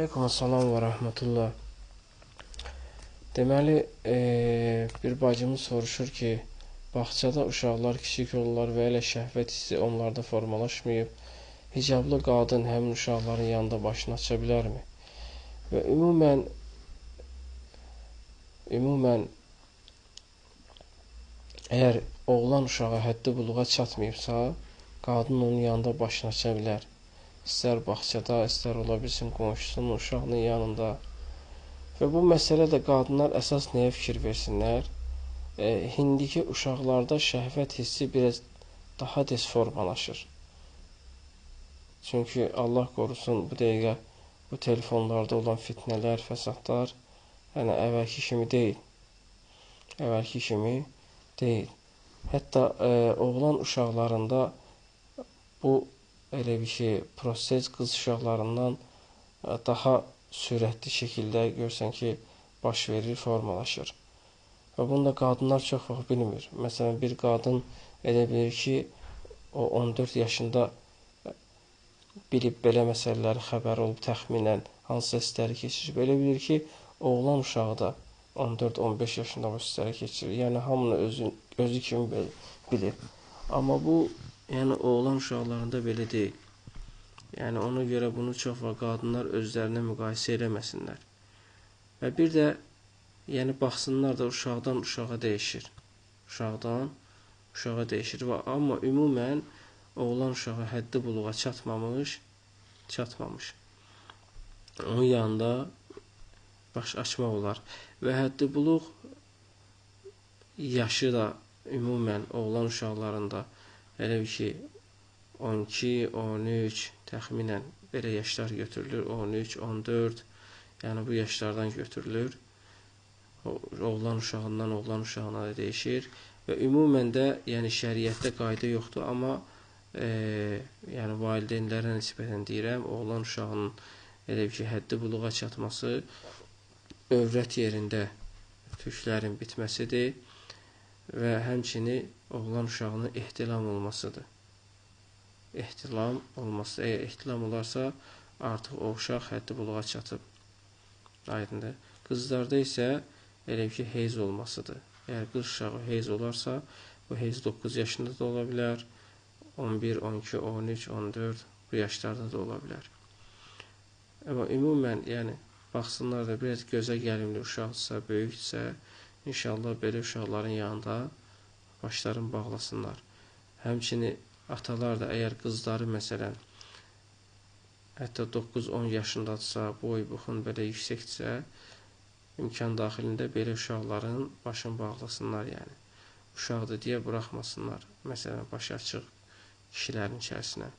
Aleykum salam və rəhmətullah. Deməli, e, bir bacımız soruşur ki, bağçada uşaqlar kiçik olurlar və elə şəhvət hissi onlarda formalaşmayıb, hicablı qadın həmin uşaqların yanında başını aça bilərmi? Və ümumən ümumən əgər oğlan uşağı həddi buluğa çatmayıbsa, qadın onun yanında başını aça bilər. İstər bağçada, istər ola bilsin qonşusunun uşağının yanında. Və bu məsələ də qadınlar əsas nəyə fikir versinlər? E, hindiki uşaqlarda şəhvət hissi biraz daha tez formalaşır. Çünki Allah qorusun bu dəqiqə bu telefonlarda olan fitnələr, fəsadlar yəni əvvəlki kimi deyil. Əvvəlki kimi deyil. Hətta e, oğlan uşaqlarında bu elə bir şey, proses qız uşaqlarından e, daha sürətli şəkildə görsən ki, baş verir, formalaşır. Və bunu da qadınlar çox vaxt bilmir. Məsələn, bir qadın elə bilir ki, o 14 yaşında e, bilib belə məsələləri xəbər olub təxminən hansısa hissləri keçirib. Elə bilir ki, oğlan uşağı da 14-15 yaşında bu hissləri keçirir. Yəni hamını özü, özü kimi bilir. Amma bu Yəni oğlan uşaqlarında belə deyil. Yəni ona görə bunu çox və qadınlar özlərinə müqayisə eləməsinlər. Və bir də yəni baxsınlar da uşaqdan uşağa dəyişir. Uşaqdan uşağa dəyişir və amma ümumən oğlan uşağı həddi buluğa çatmamış, çatmamış. Onun yanında baş açmaq olar və həddi buluq yaşı da ümumən oğlan uşaqlarında Elə bir ki 12, 13 təxminən belə yaşlar götürülür. 13, 14, yəni bu yaşlardan götürülür. Oğlan uşağından oğlan uşağına dəyişir və ümumən də yəni şəriətdə qayda yoxdur, amma e, yəni valideynlərə nisbətən deyirəm, oğlan uşağının elə bir ki həddi buluğa çatması övrət yerində tüklərin bitməsidir və həmçini oğlan uşağının ehtilam olmasıdır. Ehtilam olması, əgər ehtilam olarsa, artıq o uşaq həddi buluğa çatıb. Aydındır. Qızlarda isə elə ki, heyz olmasıdır. Əgər qız uşağı heyz olarsa, bu heyz 9 yaşında da ola bilər, 11, 12, 13, 14 bu yaşlarda da ola bilər. Amma ümumən, yəni, baxsınlar da biraz gözə gəlimli uşaqdırsa, böyükdürsə, İnşallah belə uşaqların yanında başlarını bağlasınlar. Həmçini atalar da əgər qızları məsələn hətta 9-10 yaşındadırsa, boy, buxun belə yüksəkdirsə, imkan daxilində belə uşaqların başını bağlasınlar, yəni. Uşaqdır deyə buraxmasınlar. Məsələn, başı açıq kişilərin içərisinə.